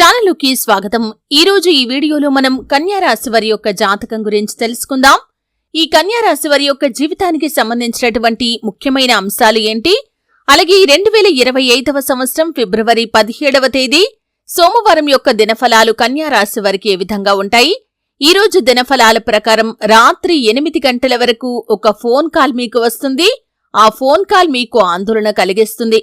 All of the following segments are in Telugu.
ఛానల్కి స్వాగతం. ఈరోజు ఈ వీడియోలో మనం కన్యా వారి యొక్క జాతకం గురించి తెలుసుకుందాం. ఈ కన్యా వారి యొక్క జీవితానికి సంబంధించినటువంటి ముఖ్యమైన అంశాలు ఏంటి? అలాగే ఈ రెండు వేల ఇరవై ఐదవ సంవత్సరం ఫిబ్రవరి పదిహేడవ తేదీ సోమవారం యొక్క దినఫలాలు కన్యారాశి వారికి ఏ విధంగా ఉంటాయి? ఈ రోజు దినఫలాల ప్రకారం రాత్రి ఎనిమిది గంటల వరకు ఒక ఫోన్ కాల్ మీకు వస్తుంది. ఆ ఫోన్ కాల్ మీకు ఆందోళన కలిగిస్తుంది.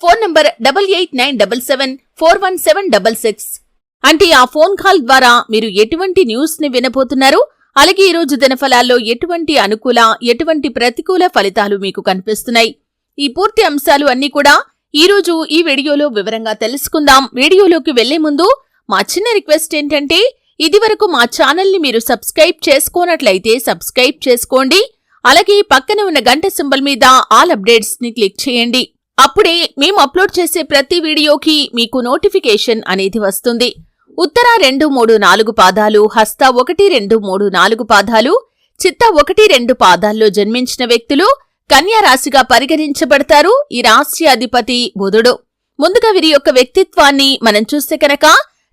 Phone number double eight nine double seven four one seven double six. అంటే ఆ ఫోన్ కాల్ ద్వారా మీరు ఎటువంటి న్యూస్ని వినబోతున్నారు? అలాగే ఈ రోజు దినఫలాల్లో ఎటువంటి అనుకూల ఎటువంటి ప్రతికూల ఫలితాలు మీకు కనిపిస్తున్నాయి? ఈ పూర్తి అంశాలు అన్ని కూడా ఈ రోజు ఈ వీడియోలో వివరంగా తెలుసుకుందాం. వీడియోలోకి వెళ్ళే ముందు మా చిన్న రిక్వెస్ట్ ఏంటంటే ఇదివరకు మా ఛానల్ని మీరు సబ్స్క్రైబ్ చేసుకోనట్లయితే సబ్స్క్రైబ్ చేసుకోండి. అలాగే పక్కన ఉన్న గంట సింబల్ మీద ఆల్ అప్డేట్స్ని క్లిక్ చేయండి. అప్పుడే మేము అప్లోడ్ చేసే ప్రతి వీడియోకి మీకు నోటిఫికేషన్ అనేది వస్తుంది. ఉత్తర రెండు మూడు నాలుగు పాదాలు హస్త ఒకటి రెండు మూడు నాలుగు పాదాలు చిత్త ఒకటి రెండు పాదాల్లో జన్మించిన వ్యక్తులు కన్యారాశిగా పరిగణించబడతారు. ఈ రాశి అధిపతి బుధుడు. ముందుగా వీరి యొక్క వ్యక్తిత్వాన్ని మనం చూస్తే కనుక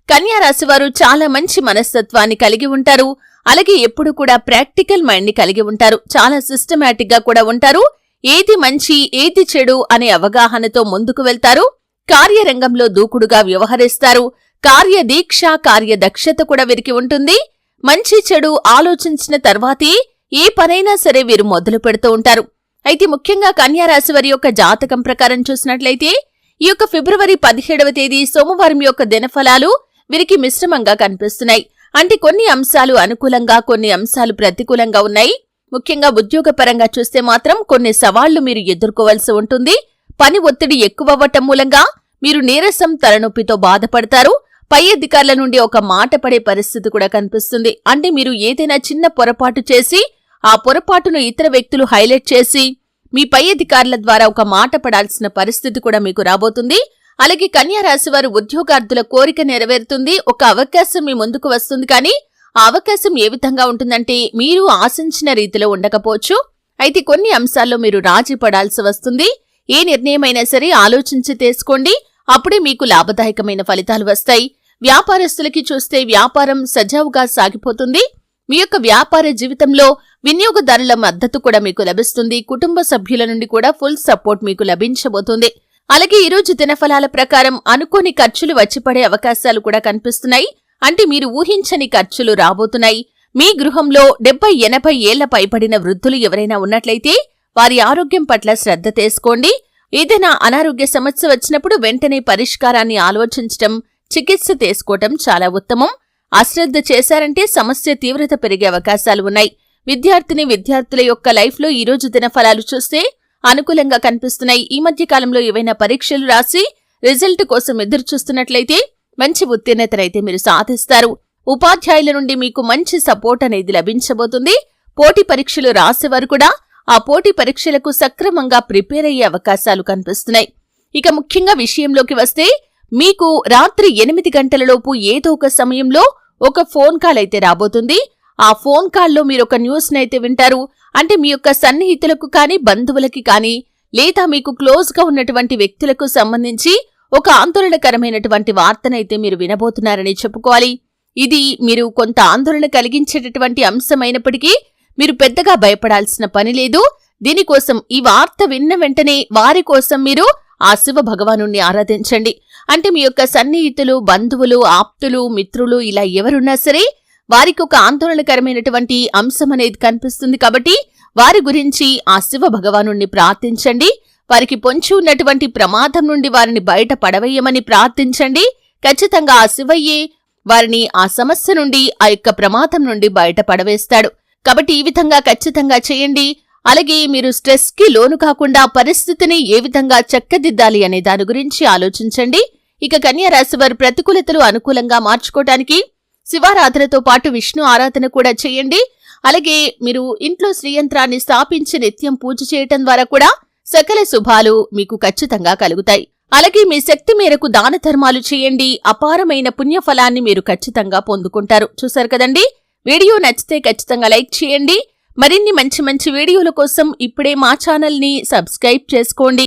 కన్యారాశి వారు చాలా మంచి మనస్తత్వాన్ని కలిగి ఉంటారు. అలాగే ఎప్పుడు కూడా ప్రాక్టికల్ మైండ్ని కలిగి ఉంటారు. చాలా సిస్టమేటిక్గా కూడా ఉంటారు. ఏది మంచి ఏది చెడు అనే అవగాహనతో ముందుకు వెళ్తారు. కార్యరంగంలో దూకుడుగా వ్యవహరిస్తారు. కార్యదీక్ష కార్యదక్షత కూడా వీరికి ఉంటుంది. మంచి చెడు ఆలోచించిన తర్వాతే ఏ పనైనా సరే వీరు మొదలు పెడుతూ ఉంటారు. అయితే ముఖ్యంగా కన్యారాశి వారి యొక్క జాతకం ప్రకారం చూసినట్లయితే ఈ యొక్క ఫిబ్రవరి పదిహేడవ తేదీ సోమవారం యొక్క దినఫలాలు వీరికి మిశ్రమంగా కనిపిస్తున్నాయి. అంటే కొన్ని అంశాలు అనుకూలంగా కొన్ని అంశాలు ప్రతికూలంగా ఉన్నాయి. ముఖ్యంగా ఉద్యోగపరంగా చూస్తే మాత్రం కొన్ని సవాళ్ళు మీరు ఎదుర్కోవలసి ఉంటుంది. పని ఒత్తిడి ఎక్కువవ్వటం మూలంగా మీరు నీరసం తలనొప్పితో బాధపడతారు. పై అధికారుల నుండి ఒక మాట పడే పరిస్థితి కూడా కనిపిస్తుంది. అంటే మీరు ఏదైనా చిన్న పొరపాటు చేసి ఆ పొరపాటును ఇతర వ్యక్తులు హైలైట్ చేసి మీ పై అధికారుల ద్వారా ఒక మాట పడాల్సిన పరిస్థితి కూడా మీకు రాబోతుంది. అలాగే కన్యా రాశి వారు ఉద్యోగార్థుల కోరిక నెరవేరుతుంది. ఒక అవకాశం మీ ముందుకు వస్తుంది. కానీ ఆ అవకాశం ఏ విధంగా ఉంటుందంటే మీరు ఆశించిన రీతిలో ఉండకపోవచ్చు. అయితే కొన్ని అంశాల్లో మీరు రాజీ పడాల్సి వస్తుంది. ఏ నిర్ణయమైనా సరే ఆలోచించి తీసుకోండి అప్పుడే మీకు లాభదాయకమైన ఫలితాలు వస్తాయి. వ్యాపారస్తులకి చూస్తే వ్యాపారం సజావుగా సాగిపోతుంది. మీ యొక్క వ్యాపార జీవితంలో వినియోగదారుల మద్దతు కూడా మీకు లభిస్తుంది. కుటుంబ సభ్యుల నుండి కూడా ఫుల్ సపోర్ట్ మీకు లభించబోతుంది. అలాగే ఈరోజు దినఫలాల ప్రకారం అనుకోని ఖర్చులు వచ్చిపడే అవకాశాలు కూడా కనిపిస్తున్నాయి. అంటే మీరు ఊహించని ఖర్చులు రాబోతున్నాయి. మీ గృహంలో డెబ్బై ఎనభై ఏళ్ళ పైబడిన వృద్ధులు ఎవరైనా ఉన్నట్లయితే వారి ఆరోగ్యం పట్ల శ్రద్ధ తీసుకోండి. ఏదైనా అనారోగ్య సమస్య వచ్చినప్పుడు వెంటనే పరిష్కారాన్ని ఆలోచించటం చికిత్స తీసుకోవటం చాలా ఉత్తమం. అశ్రద్ధ చేశారంటే సమస్య తీవ్రత పెరిగే అవకాశాలు ఉన్నాయి. విద్యార్థిని విద్యార్థుల యొక్క లైఫ్లో ఈరోజు దినఫలాలు చూస్తే అనుకూలంగా కనిపిస్తున్నాయి. ఈ మధ్య కాలంలో ఏవైనా పరీక్షలు రాసి రిజల్ట్ కోసం ఎదురు చూస్తున్నట్లయితే మంచి ఉత్తీర్ణతనైతే మీరు సాధిస్తారు. ఉపాధ్యాయుల నుండి మీకు మంచి సపోర్ట్ అనేది లభించబోతుంది. పోటీ పరీక్షలు రాసేవారు కూడా ఆ పోటీ పరీక్షలకు సక్రమంగా ప్రిపేర్ అయ్యే అవకాశాలు కనిపిస్తున్నాయి. ఇక ముఖ్యంగా విషయంలోకి వస్తే మీకు రాత్రి ఎనిమిది గంటలలోపు ఏదో ఒక సమయంలో ఒక ఫోన్ కాల్ అయితే రాబోతుంది. ఆ ఫోన్ కాల్లో మీరు ఒక న్యూస్ అయితే వింటారు. అంటే మీ యొక్క సన్నిహితులకు కానీ బంధువులకి కానీ లేదా మీకు క్లోజ్గా ఉన్నటువంటి వ్యక్తులకు సంబంధించి ఒక ఆందోళనకరమైనటువంటి వార్తనైతే మీరు వినబోతున్నారని చెప్పుకోవాలి. ఇది మీరు కొంత ఆందోళన కలిగించేటటువంటి అంశమైనప్పటికీ మీరు పెద్దగా భయపడాల్సిన పని లేదు. దీనికోసం ఈ వార్త విన్న వెంటనే వారి కోసం మీరు ఆ శివ భగవాను ఆరాధించండి. అంటే మీ యొక్క సన్నిహితులు బంధువులు ఆప్తులు మిత్రులు ఇలా ఎవరున్నా సరే వారికి ఒక ఆందోళనకరమైనటువంటి అంశం అనేది కనిపిస్తుంది కాబట్టి వారి గురించి ఆ శివ భగవాను ప్రార్థించండి. వారికి పొంచి ఉన్నటువంటి ప్రమాదం నుండి వారిని బయట పడవేయమని ప్రార్థించండి. ఖచ్చితంగా ఆ శివయ్యే వారిని ఆ సమస్య నుండి ఆ యొక్క ప్రమాదం నుండి బయట పడవేస్తాడు. కాబట్టి ఈ విధంగా ఖచ్చితంగా చేయండి. అలాగే మీరు స్ట్రెస్కి లోను కాకుండా పరిస్థితిని ఏ విధంగా చక్కదిద్దాలి అనే దాని గురించి ఆలోచించండి. ఇక కన్యా రాశి ప్రతికూలతలు అనుకూలంగా మార్చుకోవటానికి శివారాధనతో పాటు విష్ణు ఆరాధన కూడా చేయండి. అలాగే మీరు ఇంట్లో శ్రీయంత్రాన్ని స్థాపించి నిత్యం పూజ చేయటం ద్వారా కూడా సకల శుభాలు మీకు ఖచ్చితంగా కలుగుతాయి. అలాగే మీ శక్తి మేరకు దాన ధర్మాలు చేయండి. అపారమైన పుణ్యఫలాన్ని మీరు ఖచ్చితంగా పొందుకుంటారు. చూసారు కదండి? వీడియో నచ్చితే ఖచ్చితంగా లైక్ చేయండి. మరిన్ని మంచి మంచి వీడియోల కోసం ఇప్పుడే మా ఛానల్ని సబ్స్క్రైబ్ చేసుకోండి.